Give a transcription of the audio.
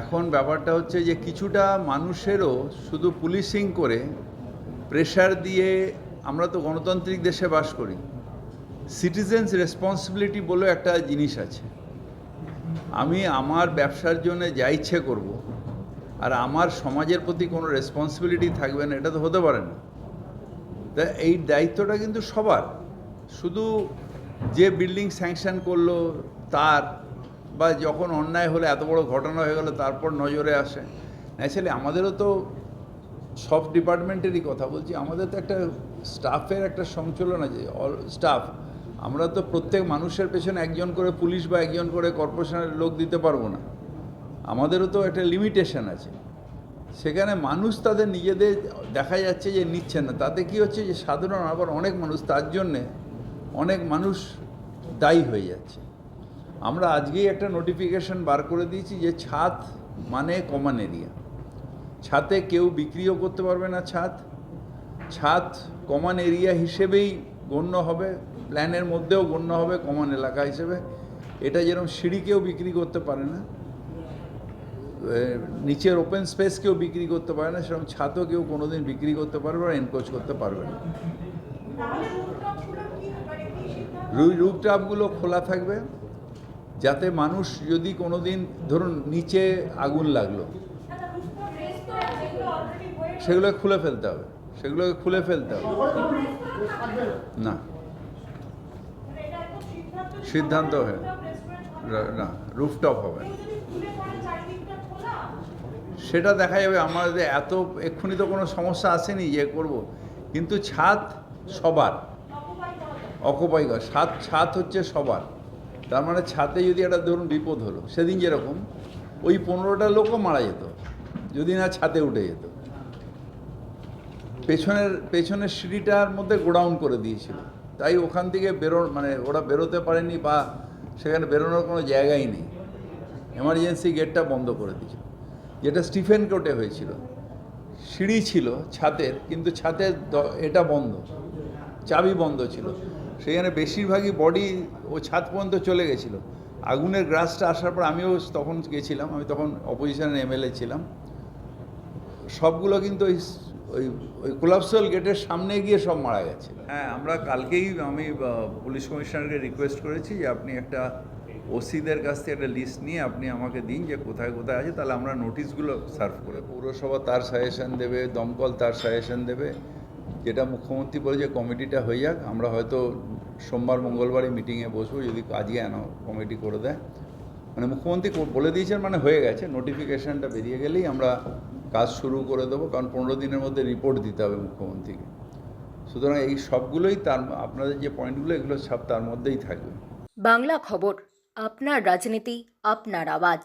এখন ব্যাপারটা হচ্ছে যে কিছুটা মানুষেরও শুধু পুলিশিং করে প্রেশার দিয়ে আমরা তো গণতান্ত্রিক দেশে বাস করি। সিটিজেন্স রেসপন্সিবিলিটি বলে একটা জিনিস আছে। আমি আমার ব্যবসার জন্য যা ইচ্ছে করব আর আমার সমাজের প্রতি কোনো রেসপন্সিবিলিটি থাকবে না, এটা তো হতে পারে না। তা এই দায়িত্বটা কিন্তু সবার। শুধু যে বিল্ডিং স্যাংশন করল তার বা যখন অন্যায় হলে এত বড় ঘটনা হয়ে গেলো তারপর নজরে আসে। ন্যাচারালি আমাদেরও তো সব ডিপার্টমেন্টেরই কথা বলছি। আমাদের তো একটা স্টাফের একটা সঞ্চালন আছে, অল স্টাফ। আমরা তো প্রত্যেক মানুষের পেছনে একজন করে পুলিশ বা একজন করে কর্পোরেশনের লোক দিতে পারব না। আমাদেরও তো একটা লিমিটেশন আছে। সেখানে মানুষ তাদের নিজেদের দেখা যাচ্ছে যে নিচ্ছে না। তাতে কি হচ্ছে যে সাধারণ আবার অনেক মানুষ, তার জন্যে অনেক মানুষ দায়ী হয়ে যাচ্ছে। আমরা আজকেই একটা নোটিফিকেশন বার করে দিয়েছি যে ছাদ মানে কমন এরিয়া ছাতে কেউ বিক্রিও করতে পারবে না ছাদ। ছাদ কমন এরিয়া হিসেবেই গণ্য হবে প্ল্যানের মধ্যেও গণ্য হবে কমন এলাকা হিসেবে। এটা যেরকম সিঁড়ি কেউ বিক্রি করতে পারে না নিচের ওপেন স্পেস কেউ বিক্রি করতে পারে না সেরকম ছাদও কেউ কোনোদিন বিক্রি করতে পারবে না এনকোচ করতে পারবে না। মানে সিদ্ধান্ত? রুপটাপগুলো খোলা থাকবে। যাতে মানুষ যদি কোনো দিন ধরুন, নিচে আগুন লাগল সেগুলো খুলে ফেলতে হবে, সেগুলোকে খুলে ফেলতে হবে। না। সিদ্ধান্ত হয়ে না রুফটপ হবে সেটা দেখা যাবে, আমাদের এত, এক্ষুনি তো কোনো সমস্যা আসেনি যে করব। কিন্তু ছাদ সবার। অকুপাই ছাদ ছাদ হচ্ছে সবার। তার মানে ছাদে যদি একটা ধরুন বিপদ হলো, সেদিন যেরকম, ওই পনেরোটা লোকও মারা যেত, যদি না ছাদে উঠে যেত। পেছনের পেছনের সিঁড়িটার মধ্যে গোডাউন করে দিয়েছিল। তাই ওখান থেকে বেরো মানে ওরা বেরোতে পারেনি বা সেখানে বেরোনোর কোনো জায়গাই নেই। এমার্জেন্সি গেটটা বন্ধ করে দিয়েছিল। যেটা স্টিফেন কোর্টে হয়েছিল। সিঁড়ি ছিল ছাদের, কিন্তু ছাদের দ- এটা বন্ধ। চাবি বন্ধ ছিল। সেখানে বেশিরভাগই বডি ও ছাদ পর্যন্ত চলে গেছিল। আগুনের গ্রাসটা আসার পর আমিও তখন গেছিলাম আমি তখন অপোজিশনের এমএলএ ছিলাম। সবগুলো কিন্তু ওই ওই ওই কোলাপসল গেটের সামনে গিয়ে সব মারা গেছে। হ্যাঁ আমরা কালকেই আমি পুলিশ কমিশনারকে রিকোয়েস্ট করেছি যে আপনি একটা ওসিদের কাছ থেকে একটা লিস্ট নিয়ে আপনি আমাকে দিন যে কোথায় কোথায় আছে তাহলে আমরা নোটিশগুলো সার্ভ করে পৌরসভা তার সাজেশন দেবে দমকল তার সাজেশন দেবে। যেটা মুখ্যমন্ত্রী বলে যে কমিটিটা হয়ে যাক, আমরা হয়তো সোমবার, মঙ্গলবারই মিটিংয়ে বসবো, যদি আজকে এনো কমিটি করে দেয়। মানে মুখ্যমন্ত্রী বলে দিয়েছেন মানে হয়ে গেছে নোটিফিকেশনটা বেরিয়ে গেলেই আমরা কাজ শুরু করে দেবো, কারণ পনেরো দিনের মধ্যে রিপোর্ট দিতে হবে মুখ্যমন্ত্রীকে। সুতরাং এই সবগুলোই তার আপনাদের যে পয়েন্টগুলো এগুলো সব তার মধ্যেই থাকবে। বাংলা খবর, আপনার রাজনীতি, আপনার আওয়াজ।